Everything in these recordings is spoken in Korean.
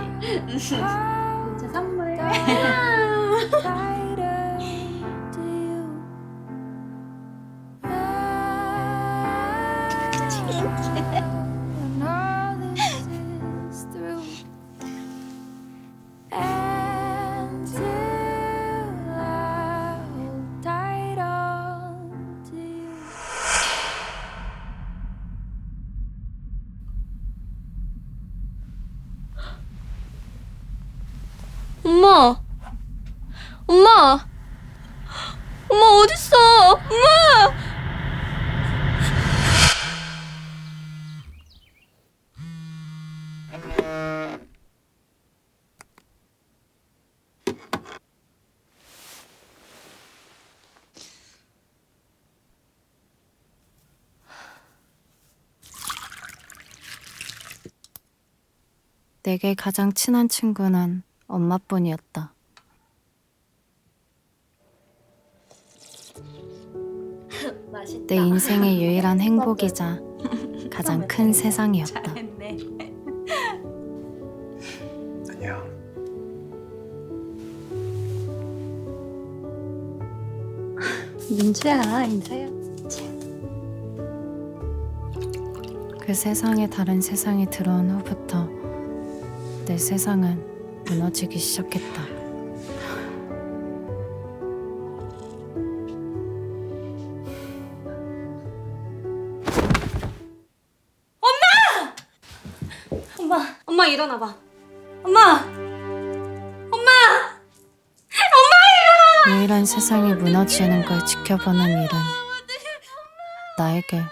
해야지. 제 선물. 엄마. 엄마. 엄마 어딨어? 엄마. 내게 가장 친한 친구는 엄마뿐이었다. 내 인생의 유일한 행복이자 가장 큰 세상이었다. 잘했네. 민주야 인사해. 그 세상에 다른 세상이 들어온 후부터 내 세상은 무너지기 시작했다. 엄마. 엄마 일어나봐. 엄마. 유일한 세상이 무너지는 걸 지켜보는 일은 나에게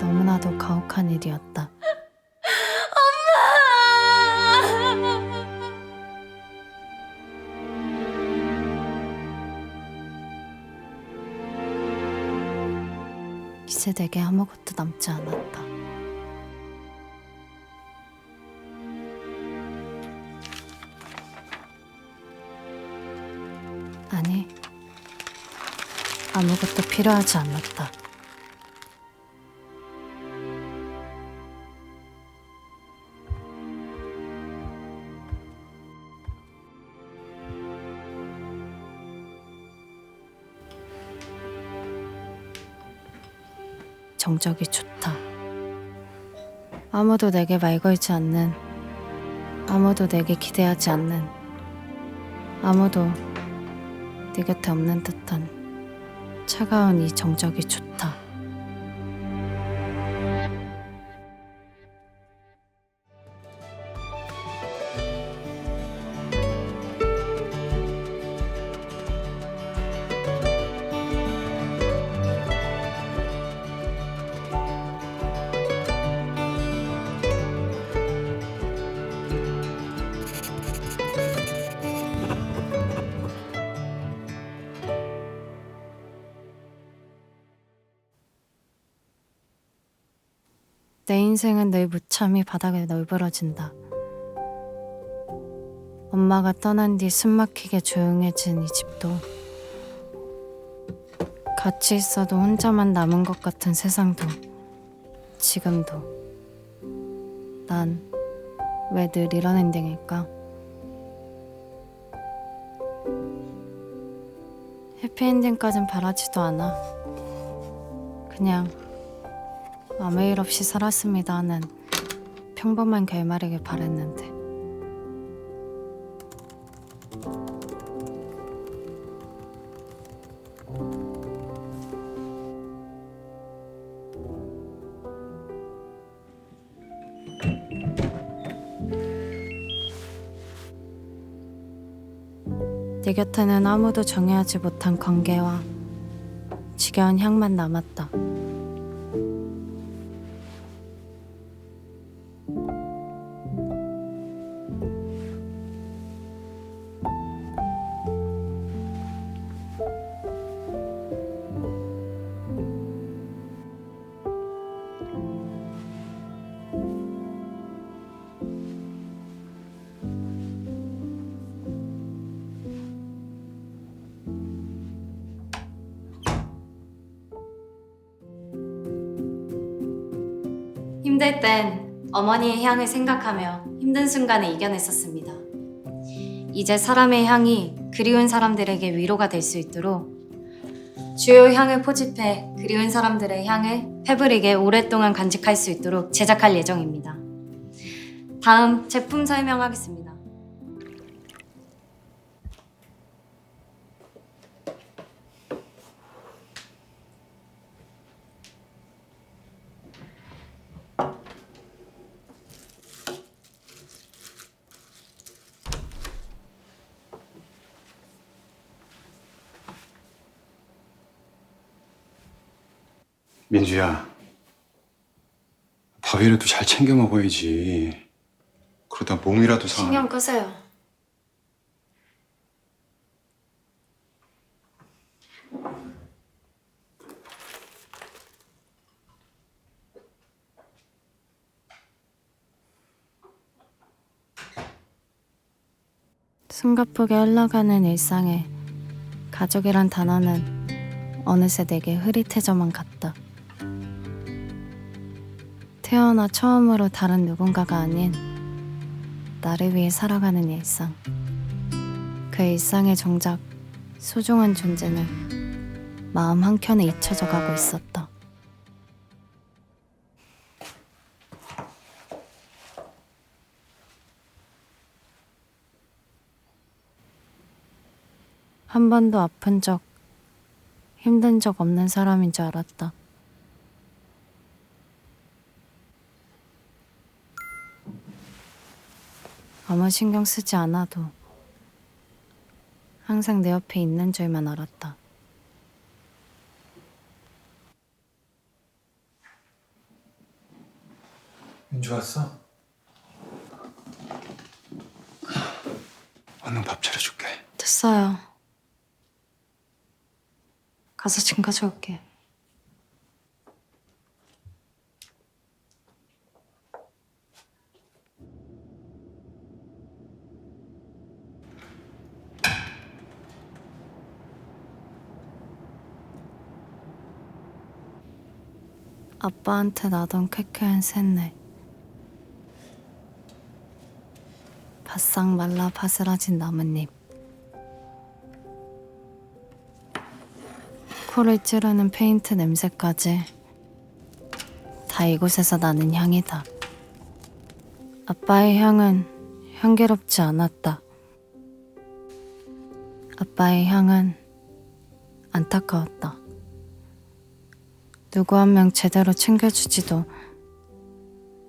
너무나도 가혹한 일이었다. 이제 내게 아무것도 남지 않았다. 아니, 아무것도 필요하지 않았다. 정적이 좋다. 아무도 내게 말 걸지 않는, 아무도 내게 기대하지 않는, 아무도 네 곁에 없는 듯한 차가운 이 정적이 좋다. 내 인생은 늘 무참히 바닥에 널브러진다. 엄마가 떠난 뒤 숨막히게 조용해진 이 집도 같이 있어도 혼자만 남은 것 같은 세상도 지금도 난 왜 늘 이런 엔딩일까? 해피엔딩까진 바라지도 않아. 그냥 아무 일 없이 살았습니다 하는 평범한 결말이길 바랬는데 내 곁에는 아무도 정해하지 못한 관계와 지겨운 향만 남았다. 힘들 땐 어머니의 향을 생각하며 힘 힘든 순간을 이겨냈었습니다. 이제 사람의 향이 그리운 사람들에게 위로가 될 수 있도록 주요 향을 포집해 그리운 사람들의 향을 패브릭에 오랫동안 간직할 수 있도록 제작할 예정입니다. 다음 제품 설명하겠습니다. 민주야, 밥이라도 잘 챙겨 먹어야지. 그러다 몸이라도 상. 신경 끄세요. 숨가쁘게 흘러가는 일상에 가족이란 단어는 어느새 내게 흐릿해져만 갔다. 태어나 처음으로 다른 누군가가 아닌 나를 위해 살아가는 일상. 그 일상의 정작 소중한 존재는 마음 한켠에 잊혀져 가고 있었다. 한 번도 아픈 적, 힘든 적 없는 사람인 줄 알았다. 아무 신경 쓰지 않아도 항상 내 옆에 있는 줄만 알았다. 민주 왔어? 얼른 밥 차려줄게. 됐어요. 가서 짐 가져올게. 아빠한테 나던 쾌쾌한 쇳날. 바싹 말라 바스라진 나뭇잎. 코를 찌르는 페인트 냄새까지 다 이곳에서 나는 향이다. 아빠의 향은 향기롭지 않았다. 아빠의 향은 안타까웠다. 누구 한 명 제대로 챙겨주지도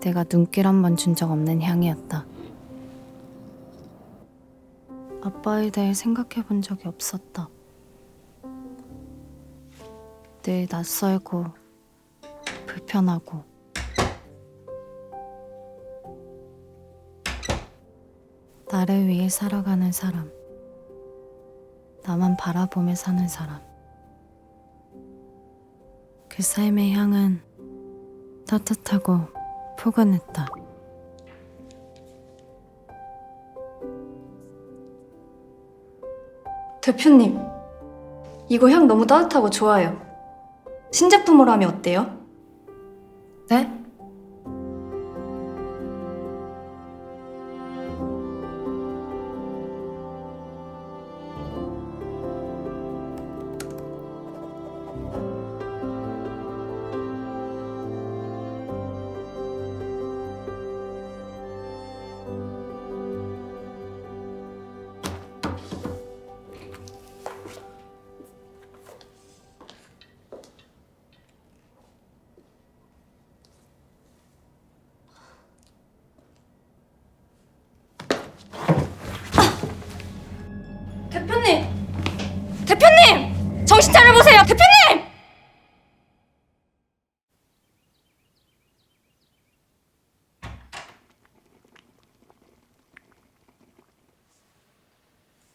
내가 눈길 한 번 준 적 없는 향이었다. 아빠에 대해 생각해 본 적이 없었다. 늘 낯설고 불편하고 나를 위해 살아가는 사람 나만 바라보며 사는 사람 그 삶의 향은 따뜻하고 포근했다 대표님, 이거 향 너무 따뜻하고 좋아요. 신제품으로 하면 어때요? 네?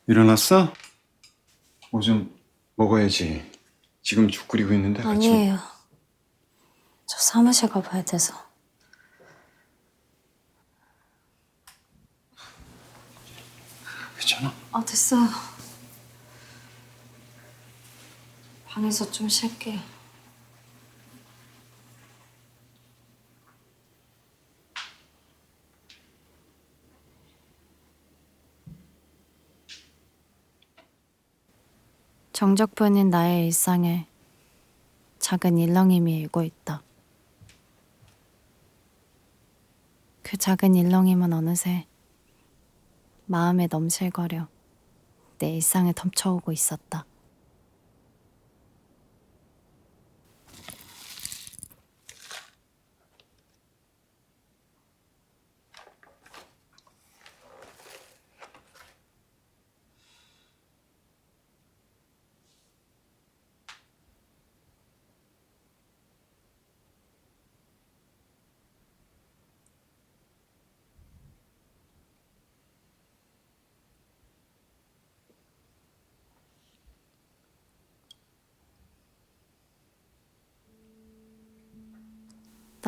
일어났어? 뭐 좀 먹어야지. 지금 죽 끓이고 있는데. 같이. 아니에요 저 사무실 가봐야 돼서 괜찮아? 아 됐어요 방에서 좀 쉴게요 정적뿐인 나의 일상에 작은 일렁임이 일고 있다. 그 작은 일렁임은 어느새 마음에 넘실거려 내 일상에 덮쳐오고 있었다.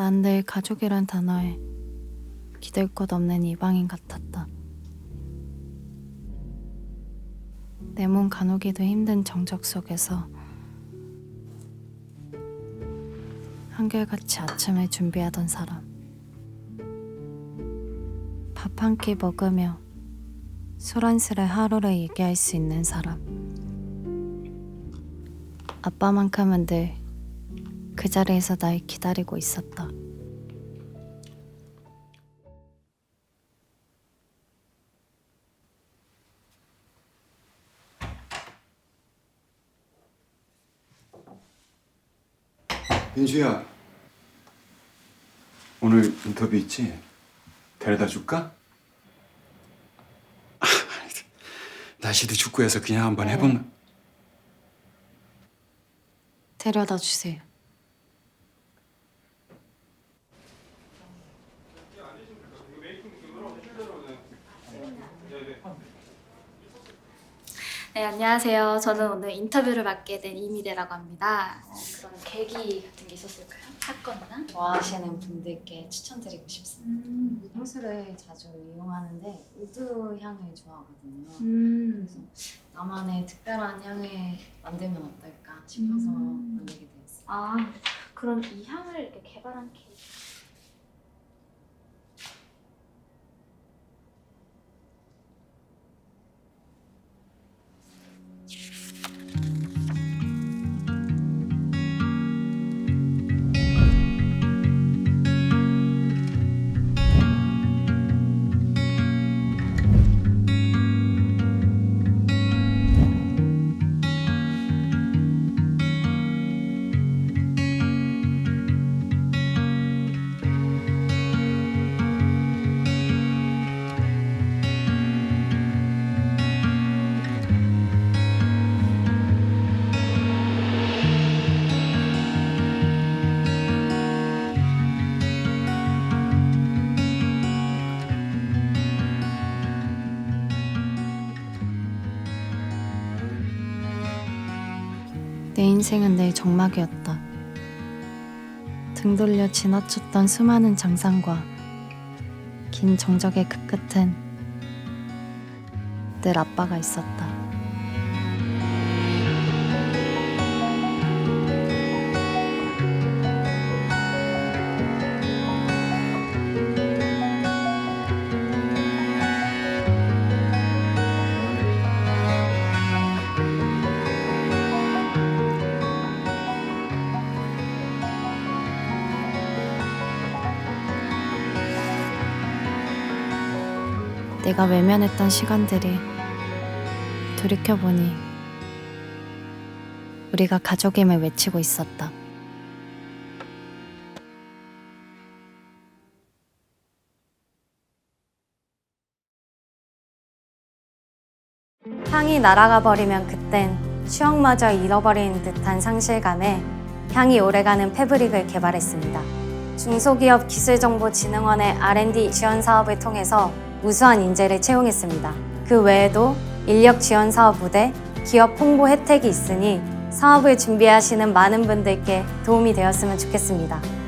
난 늘 가족이란 단어에 기댈 곳 없는 이방인 같았다. 내 몸 가누기도 힘든 정적 속에서 한결같이 아침을 준비하던 사람. 밥 한 끼 먹으며 소란스레 하루를 얘기할 수 있는 사람. 아빠만큼은 늘 그 자리에서 날 기다리고 있었다. 민주야, 오늘 인터뷰 있지? 데려다 줄까? 아, 날씨도 춥고 해서 그냥 한번 해본. 데려다 주세요. 네, 안녕하세요. 저는 오늘 인터뷰를 맡게 된 이미래라고 합니다. 어, 그런 계기 같은 게 있었을까요? 사건이나? 좋아하시는 분들께 추천드리고 싶습니다. 음. 향수를 자주 이용하는데 우드 향을 좋아하거든요. 음. 나만의 특별한 향을 만들면 어떨까 싶어서 음. 만들게 되었어요. 아, 그럼 이 향을 이렇게 개발한 계기. 내 인생은 늘 적막이었다. 등 돌려 지나쳤던 수많은 장상과 긴 정적의 그 끝은 늘 아빠가 있었다. 내가 외면했던 시간들이 돌이켜보니 우리가 가족임을 외치고 있었다. 향이 날아가 버리면 그땐 추억마저 잃어버린 듯한 상실감에 향이 오래가는 패브릭을 개발했습니다. 중소기업 기술정보진흥원의 R&D 지원 사업을 통해서 우수한 인재를 채용했습니다. 그 외에도 인력 지원 사업 무대, 기업 홍보 혜택이 있으니 사업을 준비하시는 많은 분들께 도움이 되었으면 좋겠습니다.